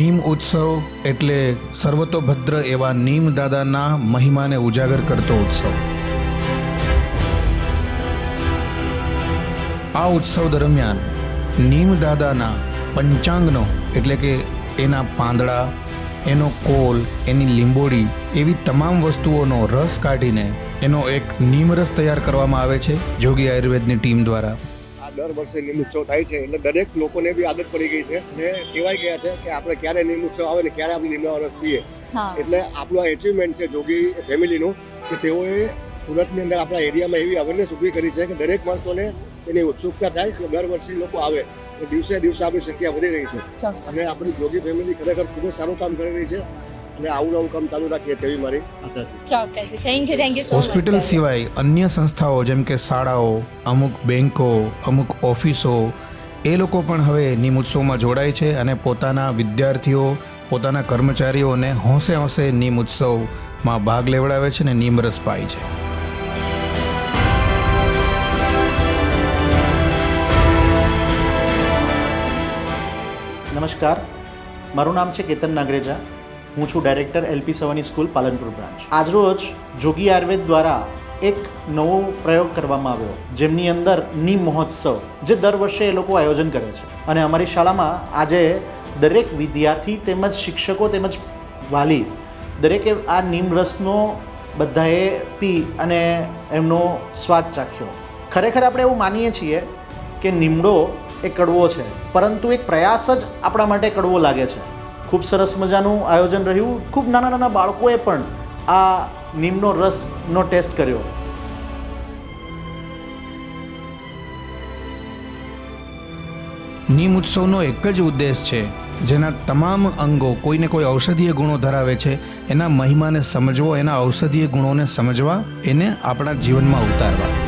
ઉત્સવ એટલે સર્વતોભદ્ર એવા નીમ દાદાના મહિમાને ઉજાગર કરતો ઉત્સવ. આ ઉત્સવ દરમિયાન નીમ દાદાના પંચાંગનો એટલે કે એના પાંદડા, એનો કોલ, એની લીંબોડી એવી તમામ વસ્તુઓનો રસ કાઢીને એનો એક નીમરસ તૈયાર કરવામાં આવે છે. જોગી આયુર્વેદની ટીમ દ્વારા. આ દર વર્ષે નીમ ઉત્સવ થાય છે એટલે દરેક લોકોને બી આદત પડી ગઈ છે. ને કહેવાય ગયા છે કે આપણે ક્યારે નીમ ઉત્સવ આવે ને ક્યારે આપણે લીમડા વર્ષ પીએ. એટલે આપણું આ એચિવમેન્ટ છે જોગી ફેમિલીનું કે તેઓએ સુરતની અંદર આપણા એરિયામાં એવી અવેરનેસ ઊભી કરી છે કે દરેક માણસોને એની ઉત્સુકતા થાય કે દર વર્ષે લોકો આવે. તો દિવસે દિવસે આપણી સંખ્યા વધી રહી છે. અને આપણી જોગી ફેમિલી ખરેખર ખૂબ જ સારું કામ કરી રહી છે. અને આવું નવું કામ ચાલુ રાખીએ તેવી મારી આશા છે. ચોક્કસ thank you thank you hospital સિવાય અન્ય સંસ્થાઓ જેમ કે શાળાઓ અમુક બેન્કો અમુક ઓફિસો એ લોકો પણ હવે નીમ ઉત્સવમાં જોડાય છે અને પોતાના વિદ્યાર્થીઓ પોતાના કર્મચારીઓને હોંશે હોંશે નીમ ઉત્સવમાં ભાગ લેવડાવે છે અને નિમરસ પાય છે. નમસ્કાર. મારું નામ છે કેતન નાગરેજા. હું છું director LP Savani school, Palanpur branch. આજરોજ જોગી આયુર્વેદ દ્વારા એક નવો પ્રયોગ કરવામાં આવ્યો, જેમની અંદર નિમ મહોત્સવ, જે દર વર્ષે એ લોકો આયોજન કરે છે. અને અમારી શાળામાં આજે દરેક વિદ્યાર્થી તેમજ શિક્ષકો તેમજ વાલી દરેકે આ નીમ રસનો બધાએ પી અને એમનો સ્વાદ ચાખ્યો. ખરેખર આપણે એવું માનીએ છીએ કે નીમડો એ કડવો છે, પરંતુ એક પ્રયાસ જ આપણા માટે કડવો લાગે છે. ખૂબ સરસ મજાનું આયોજન રહ્યું. ખૂબ નાના નાના બાળકોએ પણ આ નીમનો રસનો ટેસ્ટ કર્યો. નીમ ઉત્સવનો એક જ ઉદ્દેશ છે, જેના તમામ અંગો કોઈને કોઈ ઔષધીય ગુણો ધરાવે છે, એના મહિમાને સમજવો, એના ઔષધીય ગુણોને સમજવા, એને આપણા જીવનમાં ઉતારવા.